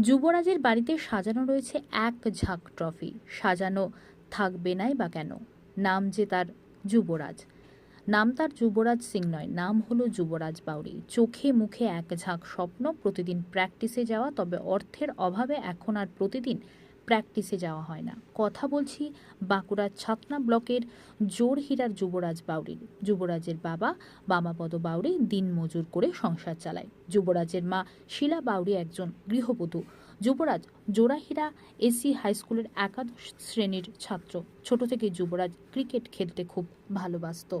যুবরাজের বাড়িতে সাজানো রয়েছে এক ঝাঁক ট্রফি। সাজানো থাকবে নাই বা কেন? নাম যে তার যুবরাজ। নাম তার যুবরাজ সিং নয়, নাম হলো যুবরাজ বাউরি চোখে মুখে এক ঝাঁক স্বপ্ন, প্রতিদিন প্র্যাকটিসে যাওয়া, তবে অর্থের অভাবে এখন আর প্রতিদিন প্র্যাকটিসে যাওয়া হয় না। কথা বলছি বাঁকুড়ার ছাতনা ব্লকের জোরহিরার যুবরাজ বাউরির যুবরাজের বাবা, বামাপদ বাউরি দিন মজুর করে সংসার চালায়। যুবরাজের মা শিলা বাউরি একজন গৃহবধূ। যুবরাজ জোড়াহিরা এসি হাই স্কুলের একাদশ শ্রেণির ছাত্র। ছোট থেকে যুবরাজ ক্রিকেট খেলতে খুব ভালোবাসত।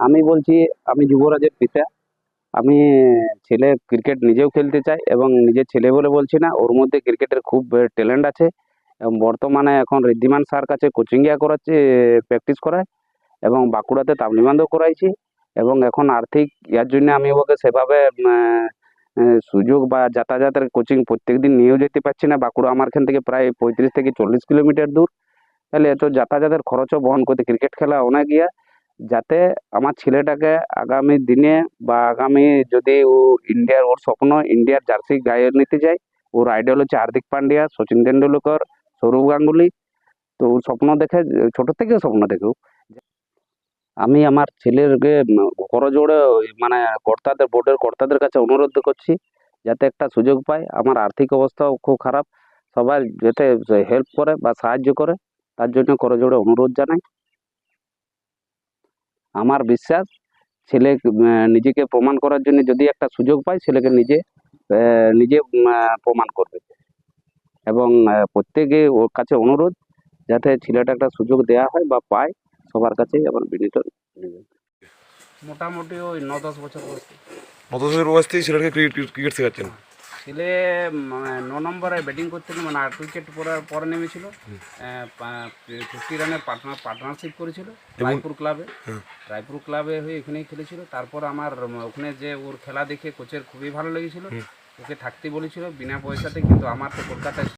আমি বলছি, আমি যুবরাজের পিতা। আমি ছেলে ক্রিকেট নিজেও খেলতে চাই এবং নিজের ছেলে বলে বলছি না, ওর মধ্যে ক্রিকেটের খুব ট্যালেন্ট আছে। এবং বর্তমানে এখন ঋদ্ধিমান স্যার কাছে কোচিং ইয়া করাচ্ছে প্র্যাকটিস করায় এবং বাঁকুড়াতে তাবলিবান্ধও করাইছি। এবং এখন আর্থিক, ইয়ার জন্য আমি ওকে সেভাবে সুযোগ বা যাতায়াতের কোচিং প্রত্যেক দিন নিয়েও যেতে পারছি না। বাঁকুড়া আমার এখান থেকে প্রায় পঁয়ত্রিশ থেকে চল্লিশ কিলোমিটার দূর। তাহলে এত যাতায়াতের খরচও বহন করতে ক্রিকেট খেলা অনেক ইয়া। যাতে আমার ছেলেটাকে আগামী দিনে বা আগামী যদি ও ইন্ডিয়ার ওর স্বপ্ন ইন্ডিয়ার জার্সি গায়ে নিতে যায়, ওর আইডল হচ্ছে হার্দিক পান্ডিয়া, সচিন তেন্ডুলকর, সৌরভ গাঙ্গুলি। তো ওর স্বপ্ন দেখে, ছোট থেকেও স্বপ্ন দেখে আমি আমার ছেলেরকে করজোড়ে মানে কর্তাদের বোর্ডের কর্তাদের কাছে অনুরোধ করছি, যাতে একটা সুযোগ পায়। আমার আর্থিক অবস্থাও খুব খারাপ। সবাই যাতে হেল্প করে বা সাহায্য করে, তার জন্য করজোড়ে অনুরোধ জানাই। আমার বিশ্বাস ছেলে নিজেকে প্রমাণ করার জন্য যদি একটা সুযোগ পায় ছেলেকে নিজে নিজে প্রমাণ করবে। এবং প্রত্যেকে ওর কাছে অনুরোধ যাতে ছেলেটা একটা সুযোগ দেওয়া হয় বা পায় সবার কাছেই আমার বিনীত নিবেদন। মোটামুটি ওই ন দশ বছর বয়সে। দশ বছর বয়স থেকে ছেলেকে ক্রিকেট ক্রিকেট শেখাচ্ছেন। ছেলে ন নম্বরে ব্যাটিং করছিল মানে আট উইকেট পরার পরে নেমেছিল। ফিফটি রানের পার্টনার পার্টনারশিপ করেছিল রায়পুর ক্লাবে রায়পুর ক্লাবে হয়ে এখানেই খেলেছিল। তারপর আমার ওখানে যে ওর খেলা দেখে কোচের খুবই ভালো লেগেছিল। ওকে থাকতে বলেছিল বিনা পয়সাতে কিন্তু আমার তো কলকাতায়